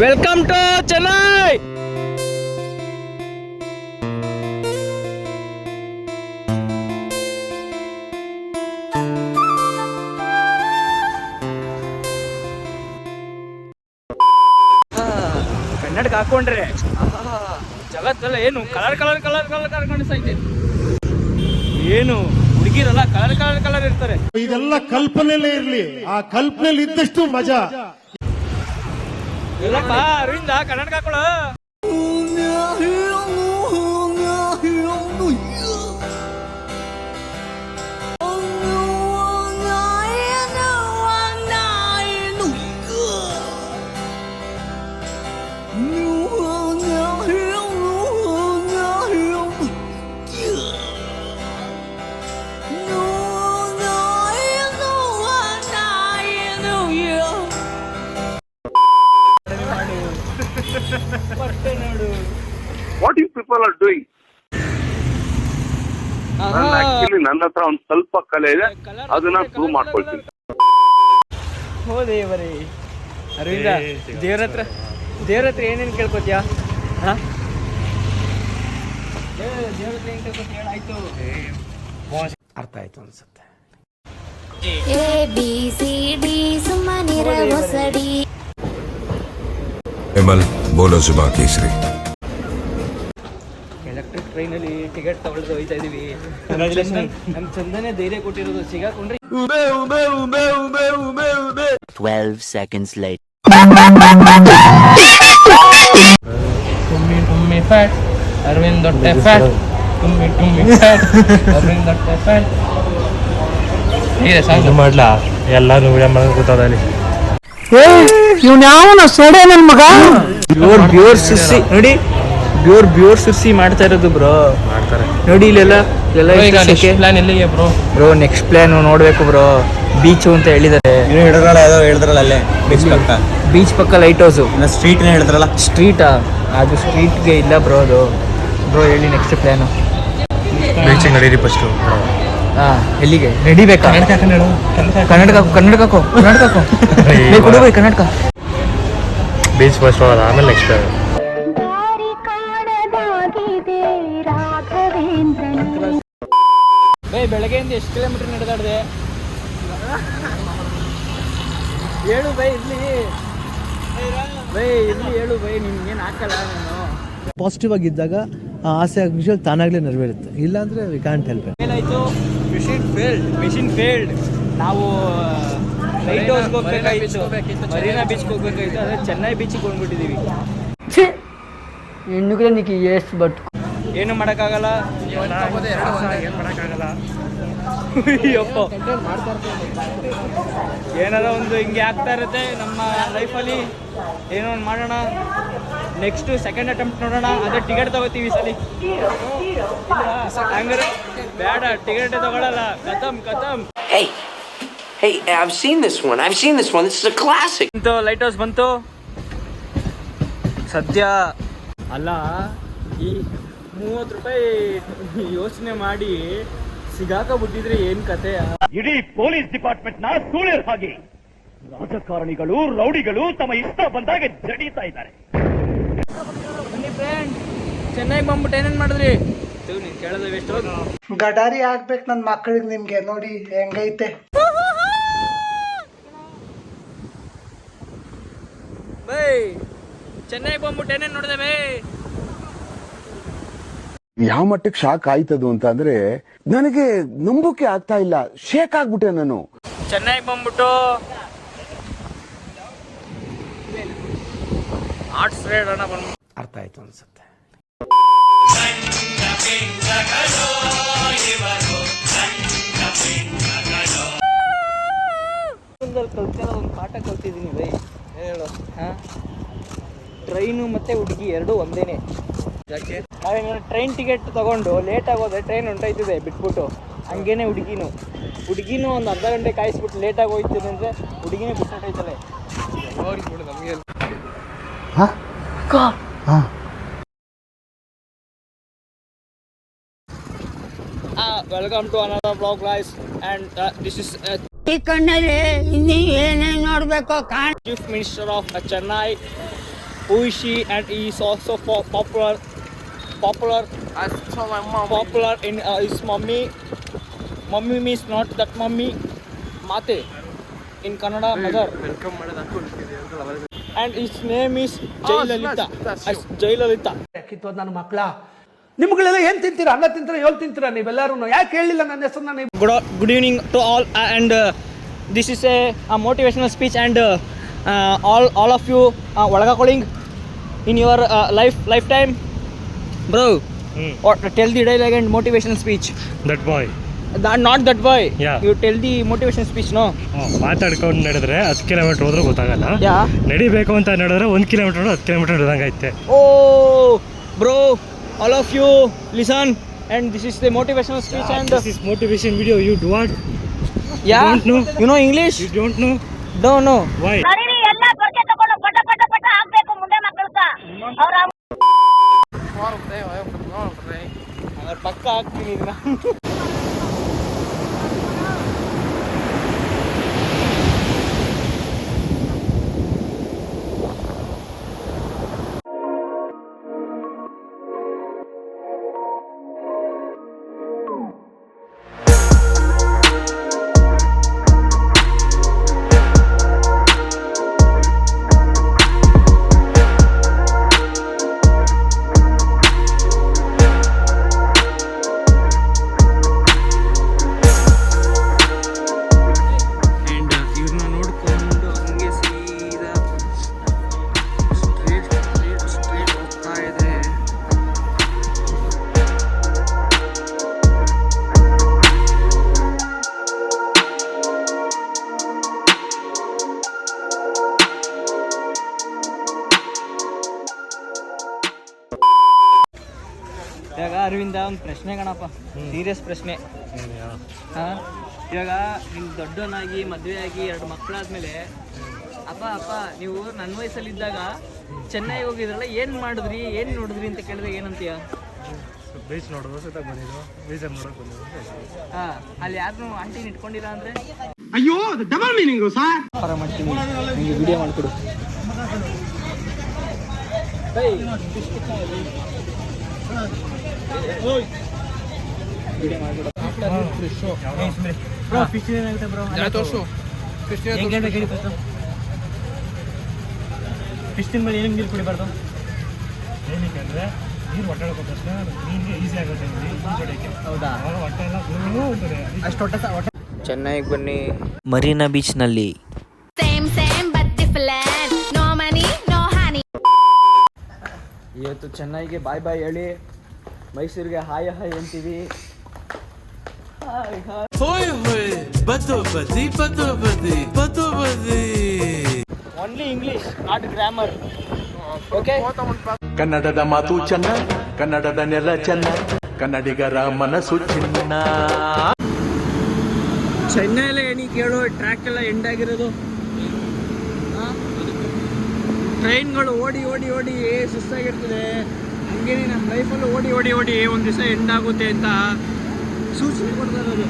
Welcome to Chennai ಕನ್ನಡಕ್ಕೆ ಹಾಕೊಂಡ್ರೆ ಜಗತ್ತಲ್ಲ ಏನು colour colour colour colour colour ಕಾಣಿಸ್ತೈತೆ ಏನು ಹುಡುಗಿರಲ್ಲ ಕಲರ್ ಕಲರ್ ಕಲರ್ ಇರ್ತಾರೆ. ಇದೆಲ್ಲ ಕಲ್ಪನೆಲ್ಲೇ ಇರ್ಲಿ. ಆ ಕಲ್ಪನೆಲಿ ಇದ್ದಷ್ಟು ಮಜಾ. ಇಲ್ಲಪ್ಪ ಅರವಿಂದ ಕನ್ನಡಕ ಹಾಕೊಳ್ಳೋ ಆಲ್ ಆರ್ ಡೂಯಿಂಗ್ ನಾನು ಆಕ್ಚುಲಿ ನನ್ನ ಹತ್ರ ಒಂದು ಸ್ವಲ್ಪ ಕಲೆ ಇದೆ. ಅದನ್ನ ಪ್ರೂವ್ ಮಾಡ್ಕೊಳ್ತೀನಿ. ಹೋ ದೇವರೇ. ಅರವಿಂದ ದೇವ್ರ ಹತ್ರ ದೇವ್ರ ಹತ್ರ ಏನೇನು ಕೇಳ್ಕೊತೀಯಾ? ಹಾ? ದೇವ್ರ ಹತ್ರ ಏನು ಕೇಳ್ಕೊತೀಯ? ಹೇಳಾಯ್ತು ಅರ್ಥ ಆಯ್ತು ಅನ್ಸುತ್ತೆ. ಎ ಬಿ ಸಿ ಡಿ ಸುಮ್ಮನಿರ ಹೊಸಡಿ. ಎಮಲ್ ಬೋಲೋ ಸುಬಾ ಕೇಸರಿ ಟ್ರೈನಲ್ಲಿ ಟಿಕೆಟ್ ತಗೊಳ್ದು ಹೋಯ್ತಾ ಇದೀವಿ. ನಮ್ ಚಂದನೆ ಧೈರ್ಯ ಕೊಟ್ಟಿರೋದು ಸಿಗಾಕೊಂಡ್ರೆ 12 seconds later. Tummy tummy fat Arvind ದೊಡ್ಡ fat tummy tummy fat Arvind ದೊಡ್ಡ ಫ್ಯಾಟ್ ಇದೆ ಮಾಡ್ಲಾ? ಎಲ್ಲಾರು ವಿಡಿಯೋ ಮಾಡೋದು ಮಗ? ಪ್ಯೂರ್ ಪ್ಯೂರ್ ಸಿಸಿ ನೋಡಿ ಪ್ಯೂರ್ ಬ್ಯೂರ್ ಸುಸಿ ಮಾಡ್ತಾ ಇರೋದು ಬ್ರೋ. ಮಾಡ್ತಾರೆ. ನೋಡಿ ಇಲ್ಲೆಲ್ಲ ಇಲ್ಲೆಲ್ಲ ಪ್ಲಾನ್ ಎಲ್ಲಿಗೆ ಬ್ರೋ? ಬ್ರೋ ನೆಕ್ಸ್ಟ್ ಪ್ಲಾನ್ ನೋಡ್ಬೇಕು ಬ್ರೋ. ಬೀಚ್ ಅಂತ ಹೇಳಿದ್ದಾರೆ. ಏನೋ ಹೇಳಿದ್ರಲ್ಲ ಯಾವುದೋ ಹೇಳಿದ್ರಲ್ಲ ಅಲ್ಲೇ ಬೀಚ್ ಪಕ್ಕ. ಬೀಚ್ ಪಕ್ಕ ಲೈಟ್ ಹೌಸು ಸ್ಟ್ರೀಟ್ ಹೇಳಿದ್ರಲ್ಲ ಸ್ಟ್ರೀಟಾ ಅದು ಸ್ಟ್ರೀಟ್ಗೆ ಇಲ್ಲ ಬ್ರೋ ಅದು. ಬ್ರೋ ಹೇಳಿ ನೆಕ್ಸ್ಟ್ ಪ್ಲಾನು ಬೀಚಿಗೆ ನಡೀರಿ ಫಸ್ಟು ಹಾ ಎಲ್ಲಿಗೆ? ನಡಿಬೇಕಾ? ಕನ್ನಡಕ ಹಾಕು, ಕನ್ನಡಕ ಹಾಕು, ಕನ್ನಡಕ ಹಾಕು. ಲೇ, ಕೊಡು ಬೈ ಕನ್ನಡಕ. ಬೀಚ್ ಫಸ್ಟ್ ಹೋಗೋದು ಆಮೇಲೆ ನೆಕ್ಸ್ಟ್ ಬೆಳಗ್ಗೆಯಿಂದ ಎಷ್ಟು ಕಿಲೋಮೀಟರ್ ನಡೆದಾಡಿದೆ? ಹೇಳು ಬೈ ಇರ್ಲಿ. ಬೈ ಇರ್ಲಿ ಹೇಳು ಬೈ ನಿಮ್ಗೇನು ಹಾಕಲ್ಲ ನಾನು. ಪಾಸಿಟಿವ್ ಆಗಿದ್ದಾಗ ಆ ಆಸೆ ವಿಷಯ ತಾನಾಗಲೇ ನೆರವೇರುತ್ತೆ. ಇಲ್ಲಾಂದ್ರೆ ವಿ ಕ್ಯಾಂಟ್ ಹೆಲ್ಪ್ ಏನಾಯ್ತು? ಮಿಷಿನ್ ಫೇಲ್ಡ್ ಮಿಷಿನ್ ಫೇಲ್ಡ್ ನಾವು ಲೈಟ್ ಹೌಸ್ ಹೋಗ್ಬೇಕಾಗಿತ್ತು ಮರೀನಾ ಬೀಚ್ಗೆ ಹೋಗ್ಬೇಕಾಗಿತ್ತು ಅಂದ್ರೆ ಚೆನ್ನೈ ಬೀಚಿಗೆ ಹೋಗ್ಬಿಟ್ಟಿದೀವಿ. ಹೆಣ್ಣುಗಳ ನೀಕಿ ಎಷ್ಟು ಬಟ್ ಏನು ಮಾಡೋಕ್ಕಾಗಲ್ಲ? ಏನು ಮಾಡೋಕ್ಕಾಗಲ್ಲ ಅಯ್ಯಪ್ಪ. ಏನಾರ ಒಂದು ಹಿಂಗೆ ಆಗ್ತಾ ಇರುತ್ತೆ ನಮ್ಮ ಲೈಫಲ್ಲಿ ಏನೋ ಒಂದು ಮಾಡೋಣ. ನೆಕ್ಸ್ಟ್ ಸೆಕೆಂಡ್ ಅಟೆಂಪ್ಟ್ ನೋಡೋಣ. ಅದೇ ಟಿಕೆಟ್ ತಗೋತೀವಿ ಈ ಸಲಿ. ಹಂಗಾರೆ ಬೇಡ ಟಿಕೆಟ್ ತಗೊಳಲ್ಲ. ಕತಮ್ ಕತಮ್ hey, I've seen this one. I've seen this one. This is a classic. ಬಂತು ಲೈಟ್ ಹೌಸ್ ಬಂತು. ಸದ್ಯ. ಅಲ್ಲ ಈ ಮೂವತ್ತು ರೂಪಾಯಿ ಯೋಚನೆ ಮಾಡಿ ಸಿಗಾಕ ಬಿಟ್ಟಿದ್ರೆ ಏನ್ ಕತೆ? ಇಡೀ ಪೊಲೀಸ್ ಡಿಪಾರ್ಟ್ಮೆಂಟ್ನ ಸೂಳಿರ್ ಹಾಗೆ. ರಾಜಕಾರಣಿಗಳು ರೌಡಿಗಳು ತಮ್ಮ ಇಷ್ಟ ಬಂದಾಗ ಜಡೀತಾ ಇದ್ದಾರೆ. ಬನ್ನಿ ಫ್ರೆಂಡ್ ಚೆನ್ನೈಗೆ ಬಂದ್ಬಿಟ್ಟು ಏನೇನ್ ಮಾಡಿದ್ರಿ? ನೀನು ಕೇಳೋದು ಎಷ್ಟು ಗಡಾರಿ ಆಗ್ಬೇಕು ನನ್ನ ಮಕ್ಕಳಿಗೆ ನಿಮ್ಗೆ ನೋಡಿ ಹೆಂಗೈತೆ. ಬೈ ಚೆನ್ನೈ ಬಂದ್ಬಿಟ್ಟು ಏನೇನ್ ನೋಡಿದೆ ಬೈ? ಯಾವ ಮಟ್ಟಕ್ಕೆ ಶಾಕ್ ಆಯ್ತದು ಅಂತ ಅಂದ್ರೆ ನನಗೆ ನಂಬಿಕೆ ಆಗ್ತಾ ಇಲ್ಲ ಶೇಕ್ ಆಗ್ಬಿಟ್ಟೆ ನಾನು. ಚೆನ್ನೈ ಬಂದ್ಬಿಟ್ಟು ಆರ್ಟ್ಸ್ ರೇಡ್ ಅಣ್ಣ ಬಂದ್ಬಿಟ್ಟು. ಅರ್ಥ ಆಯ್ತು ಅನ್ಸುತ್ತೆ. ಕಲ್ತಿರೋ ಒಂದು ಪಾಠ ಕಲ್ತಿದ್ದೀನಿ ಬೈ. ಹೇಳು? ಹಾಂ? ಟ್ರೈನು ಮತ್ತು ಹುಡುಗಿ ಎರಡೂ ಒಂದೇನೆ. ಯಾಕೆ? ನಾವೇನು ಟ್ರೈನ್ ಟಿಕೆಟ್ ತಗೊಂಡು ಲೇಟ್ ಆಗೋದ್ರೆ ಟ್ರೈನ್ ಹೊಂಟೋಯ್ತಿದೆ ಬಿಟ್ಬಿಟ್ಟು. ಹಂಗೇನೆ ಹುಡುಗಿನೂ. ಹುಡುಗಿನೂ ಒಂದು ಅರ್ಧ ಗಂಟೆ ಕಾಯಿಸ್ಬಿಟ್ಟು ಲೇಟಾಗಿ ಹೋಯ್ತೀನಿ ಅಂದರೆ ಹುಡುಗಿನೇ ಬಿಟ್ಬಿಟ್ಟೈತಲೆ ನಮಗೆ welcome to another blog lies and this is ಈ ಕಣ್ಣಲ್ಲಿ ಇನ್ನೂ ಏನೇನು ನೋಡಬೇಕು ಕಾಣ ಚೀಫ್ ಮಿನಿಸ್ಟರ್ ಆಫ್ ಚೆನ್ನೈ ಪೂಷಿ ಅಂಡ್ ಈ she of he is as po- my mom popular in uh, his mummy mummy means not that mummy mate in kannada mother and his name is as Jailalita. ಕಿತ್ತೋದ್ ನನ್ನ ಮಕ್ಕಳ ನಿಮ್ಗಳೆಲ್ಲ ಏನ್ ತಿಂತೀರಾ ಅನ್ನ ತಿಂತೀರಾ ಏಳು ತಿಂತೀರಾ ನೀವೆಲ್ಲರೂ ಯಾಕೆ ಹೇಳಿಲ್ಲ ನನ್ನ ಹೆಸರನ್ನ ನೀವು good, good evening to all uh, and uh, this is a, a motivational speech and uh, uh, all all of you uh, uh, bro or tell the dialogue and motivational speech That boy. that, not that boy Yeah. you tell the motivation speech no ಮಾತಾಡ್ಕೊಂಡು ನಡೆದ್ರೆ ಹತ್ತು kilometre ಹೋದ್ರೂ ಗೊತ್ತಾಗಲ್ಲ yeah ನಡಿಬೇಕು ಅಂತ ನಡೆದ್ರೆ ಒಂದು kilometre ಹತ್ತು ಕಿಲೋಮೀಟರ್ ನಡೆದಂಗೈತೆ oh bro all of you listen and this is the motivational speech and uh, this is motivation video you do what yeah don't know. you know english you don't know don't know why ಎಲ್ಲ ಪೊರ್ಕೆ ತಗೊಂಡು ಪಟ ಪಟ ಪಟ ಹಾಕ್ಬೇಕು ಮುಂದೆ ಮಕ್ಕಳ್ಕ ಅವ್ರ ಪಕ್ಕ ಹಾಕ್ತೀನಿ ಇದನ್ನ ಇವಾಗ ಅರವಿಂದ ಒಂದು ಪ್ರಶ್ನೆ ಕಣಪ್ಪ. ಸೀರಿಯಸ್ ಪ್ರಶ್ನೆ. ಹಾಂ? ಇವಾಗ ನಿಮ್ಗೆ ದೊಡ್ಡವನಾಗಿ ಮದುವೆ ಆಗಿ ಎರಡು ಮಕ್ಕಳಾದ್ಮೇಲೆ ಅಪ್ಪ ಅಪ್ಪ ನೀವು ನನ್ನ ವಯಸ್ಸಲ್ಲಿದ್ದಾಗ ಚೆನ್ನೈಗೆ ಹೋಗಿದ್ರಲ್ಲ ಏನು ಮಾಡಿದ್ರಿ ಏನು ನೋಡಿದ್ರಿ ಅಂತ ಕೇಳಿದ್ರೆ ಏನಂತೀಯ? ಬೀಚ್ ನೋಡೋದು ಸಹಿತ ಬಂದಿದ್ದು. ಬೀಚಲ್ಲಿ ನೋಡೋಕೆ ಬಂದಿದ್ದು ಹಾಂ ಅಲ್ಲಿ ಯಾರನ್ನೂ ಆಂಟಿ ಇಟ್ಕೊಂಡಿಲ್ಲ ಅಂದರೆ? ಅಯ್ಯೋ ಡಬಲ್ ಮೀನಿಂಗ್ ಸರ್ ವ್ಯಾಪಾರ ಮಾಡ್ತೀನಿ. ನಿಮಗೆ ವಿಡಿಯೋ ಮಾಡಿಕೊಡು. ಫಿಶ್ಟಿನ ಮೇಲೆ ಏನೇನು ನೀರು ಕುಡಿಬಾರ್ದು ಏನಕ್ಕೆ ಅಂದ್ರೆ ನೀರು ಹೊಟ್ಟೆ ನೀರಿಗೆ ಈಸಿ ಆಗುತ್ತೆ ಹೌದಾ ಅಷ್ಟು ಹೊಟ್ಟೆ ಹೊಟ್ಟೆ ಬನ್ನಿ ಮರೀನಾ ಬೀಚ್ನಲ್ಲಿ ಸೇಮ್ ಸೇಮ್ ಇವತ್ತು ಚೆನ್ನಾಗಿ ಬಾಯ್ ಬಾಯ್ ಹೇಳಿ. ಮೈಸೂರಿಗೆ ಹಾಯ್ ಹಾಯ್ ಅಂತೀವಿ. ಹಾಯ್ ಬದಿ only English not grammar okay ಕನ್ನಡದ ಮಾತು ಚೆನ್ನ ಕನ್ನಡದ ನೆಲ ಚೆನ್ನ ಕನ್ನಡಿಗರ ಮನಸ್ಸು ಚಿನ್ನ. ಚೆನ್ನೈಲೇ ಏನಿ ಕೇಳೋ ಟ್ರ್ಯಾಕ್ ಎಲ್ಲ ಎಂಡ್ ಆಗಿರೋದು. ಟ್ರೈನ್ಗಳು ಓಡಿ ಓಡಿ ಓಡಿ ಸುಸ್ತಾಗಿರ್ತದೆ. ಹಂಗೆ ನಮ್ಮ ಲೈಫಲ್ಲೂ ಓಡಿ ಓಡಿ ಓಡಿ ಒಂದು ದಿವಸ ಎಂಡ್ ಆಗುತ್ತೆ ಅಂತ ಸೂಚನೆ ಕೊಡ್ತಾ ಇರೋದು.